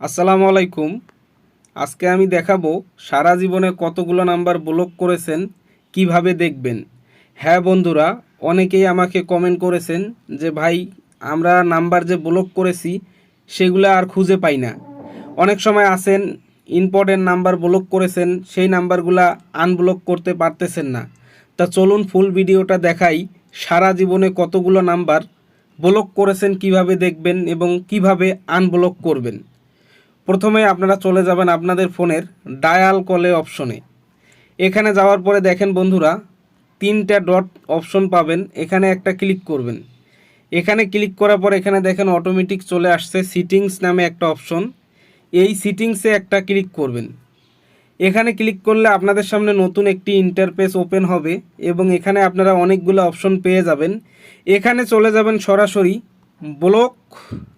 আসসালামু আলাইকুম। আজকে আমি দেখাবো সারা জীবনে কতগুলো নাম্বার ব্লক করেছেন, কীভাবে দেখবেন। হ্যাঁ বন্ধুরা, অনেকেই আমাকে কমেন্ট করেছেন যে, ভাই, আমরা নাম্বার যে ব্লক করেছি, সেগুলো আর খুঁজে পাই না। অনেক সময় আসেন ইম্পর্টেন্ট নাম্বার ব্লক করেছেন, সেই নাম্বারগুলা আনব্লক করতে পারতেছেন না। তা চলুন ফুল ভিডিওটা দেখাই সারা জীবনে কতগুলো নাম্বার ব্লক করেছেন, কীভাবে দেখবেন এবং কীভাবে আনব্লক করবেন। প্রথমে আপনারা চলে যাবেন আপনাদের ফোনের ডায়াল কলে অপশনে। এখানে যাওয়ার পরে দেখেন বন্ধুরা, তিনটা ডট অপশন পাবেন, এখানে একটা ক্লিক করবেন। এখানে ক্লিক করার পর এখানে দেখেন অটোমেটিক চলে আসছে সিটিংস নামে একটা অপশন। এই সিটিংসে একটা ক্লিক করবেন। এখানে ক্লিক করলে আপনাদের সামনে নতুন একটি ইন্টারফেস ওপেন হবে এবং এখানে আপনারা অনেকগুলো অপশন পেয়ে যাবেন। এখানে চলে যাবেন সরাসরি ব্লক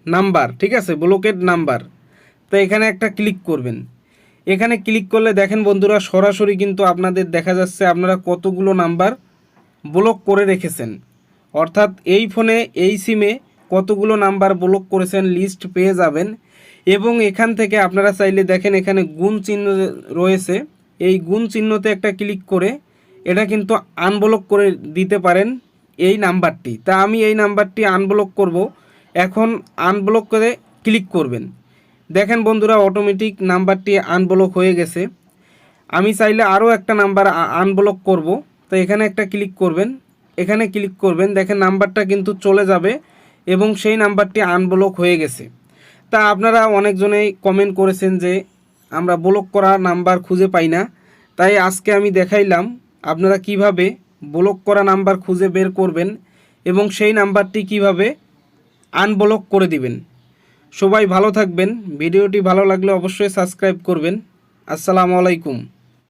নাম্বার, ঠিক আছে? ব্লকের নাম্বার। তো এখানে একটা ক্লিক করবেন। এখানে ক্লিক করলে দেখেন বন্ধুরা, সরাসরি কিন্তু আপনাদের দেখা যাচ্ছে আপনারা কতগুলো নাম্বার ব্লক করে রেখেছেন। অর্থাৎ এই ফোনে এই সিমে কতগুলো নাম্বার ব্লক করেছেন লিস্ট পেয়ে যাবেন। এবং এখান থেকে আপনারা চাইলে দেখেন এখানে গুণ চিহ্ন রয়েছে। এই গুণ চিহ্নতে একটা ক্লিক করে এটা কিন্তু আনব্লক করে দিতে পারেন এই নাম্বারটি তা আমি এই নাম্বারটি আনব্লক করব। এখন আনব্লক করে ক্লিক করবেন। দেখেন বন্ধুরা অটোমেটিক নাম্বারটি আনব্লক হয়ে গেছে। আমি চাইলে আরও একটা নাম্বার আনব্লক করব। তো এখানে একটা ক্লিক করবেন। এখানে ক্লিক করবেন। দেখেন নাম্বারটা কিন্তু চলে যাবে এবং সেই নাম্বারটি আনব্লক হয়ে গেছে। তা আপনারা অনেকজনেই কমেন্ট করেছেন যে, আমরা ব্লক করা নাম্বার খুঁজে পাই না। তাই আজকে আমি দেখাইলাম আপনারা কীভাবে ব্লক করা নাম্বার খুঁজে বের করবেন এবং সেই নাম্বারটি কীভাবে আনব্লক করে দিবেন। সবাই ভালো থাকবেন। ভিডিওটি ভালো লাগলে অবশ্যই সাবস্ক্রাইব করবেন। আসসালামু আলাইকুম।